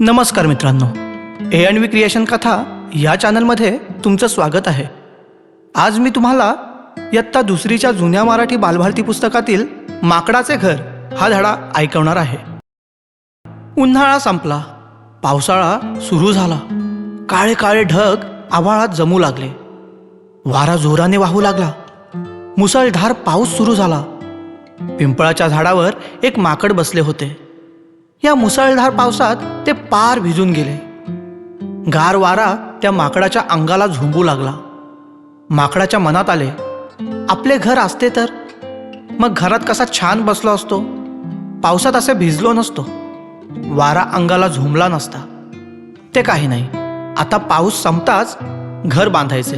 नमस्कार मित्रांनो. A and V creation कथा या चॅनलमध्ये तुमचं स्वागत आहे. आज मी तुम्हाला इयत्ता दुसरीच्या जुन्या मराठी बालभारती पुस्तकातील माकडाचे घर हा धडा ऐकवणार आहे. उन्हाळा संपला पावसाळा सुरू झाला. काळे काळे ढग आभाळात जमू लागले. वारा जोराने वाहू लागला. मुसळधार पाऊस सुरू झाला. पिंपळाच्या झाडावर एक माकड बसले होते. या मुसळधार पावसात ते पार भिजून गेले. गार वारा त्या माकडाच्या अंगाला झुंबू लागला. माकडाच्या मनात आले आपले घर असते तर? मग घरात कसा छान बसलो असतो? पावसात असे भिजलो नसतो. वारा अंगाला झुंबला नसता. ते काही नाही. आता पाऊस संपताच घर बांधायचे.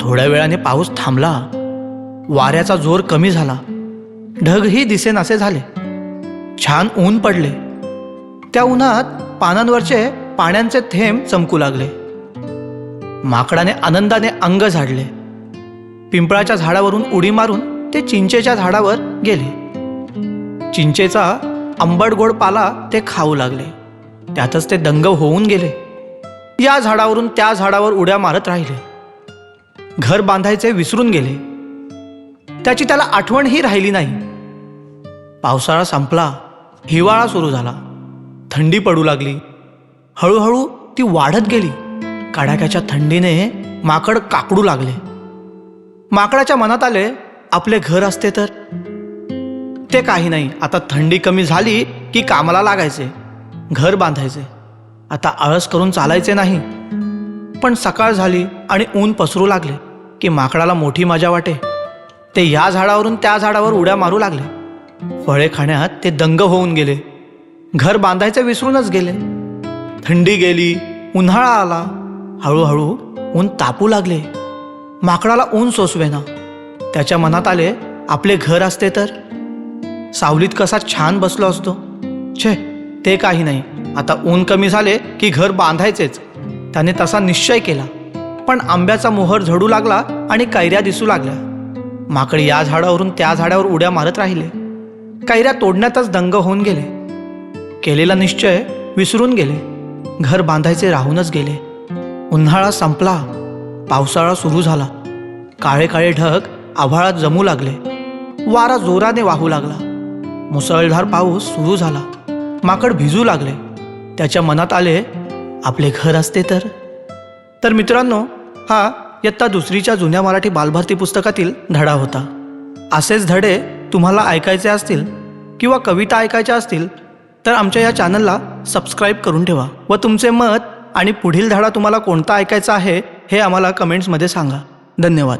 थोड्या वेळाने पाऊस थांबला. वाऱ्याचा जोर कमी झाला. ढगही दिसेनासे झाले. छान ऊन पडले. त्या उन्हात पानांवरचे पाण्याचे थेंब चमकू लागले. माकडाने आनंदाने अंग झाडले. पिंपळाच्या झाडावरून उडी मारून ते चिंचेच्या झाडावर गेले. चिंचेचा आंबट गोड पाला ते खाऊ लागले. त्यातच ते दंग होऊन गेले. या झाडावरून त्या झाडावर उड्या मारत राहिले. घर बांधायचे विसरून गेले. त्याची त्याला आठवणही राहिली नाही. पावसाळा संपला हिवाळा सुरू झाला. थंडी पडू लागली. हळूहळू ती वाढत गेली. कडाक्याच्या थंडीने माकड काकडू लागले. माकडाच्या मनात आले आपले घर असते तर? ते काही नाही. आता थंडी कमी झाली की कामाला लागायचे घर बांधायचे. आता आळस करून चालायचे नाही. पण सकाळ झाली आणि ऊन पसरू लागले की माकडाला मोठी मजा वाटे. ते या झाडावरून त्या झाडावर उड्या मारू लागले. फळे खाण्यात ते दंग होऊन गेले. घर बांधायचं विसरूनच गेले. थंडी गेली उन्हाळा आला. हळूहळू ऊन तापू लागले. माकडाला ऊन सोसवेना. त्याच्या मनात आले आपले घर असते तर? सावलीत कसा छान बसलो असतो. छे ते काही नाही. आता ऊन कमी झाले की घर बांधायचेच. त्याने तसा निश्चय केला. पण आंब्याचा मोहर झडू लागला आणि कैऱ्या दिसू लागल्या. माकड या झाडावरून त्या झाडावर उड्या मारत राहिले. कैऱ्या तोडण्यातच दंग होऊन गेले. केलेला निश्चय विसरून गेले. घर बांधायचे राहूनच गेले. उन्हाळा संपला. पावसाळा सुरू झाला. काळे काळे ढग आभाळात जमू लागले. वारा जोराने वाहू लागला. मुसळधार पाऊस सुरू झाला. माकड भिजू लागले. त्याच्या मनात आले आपले घर असते तर? तर मित्रांनो हा इयत्ता दुसरीच्या जुन्या मराठी बालभारती पुस्तकातील धडा होता. असेच धडे तुम्हाला ऐकायचे असतील किंवा कविता ऐकायच्या असतील तर आमच्या या चॅनलला सबस्क्राईब करून ठेवा व तुमचे मत आणि पुढील धडा तुम्हाला कोणता ऐकायचा आहे हे आम्हाला कमेंट्समध्ये सांगा. धन्यवाद.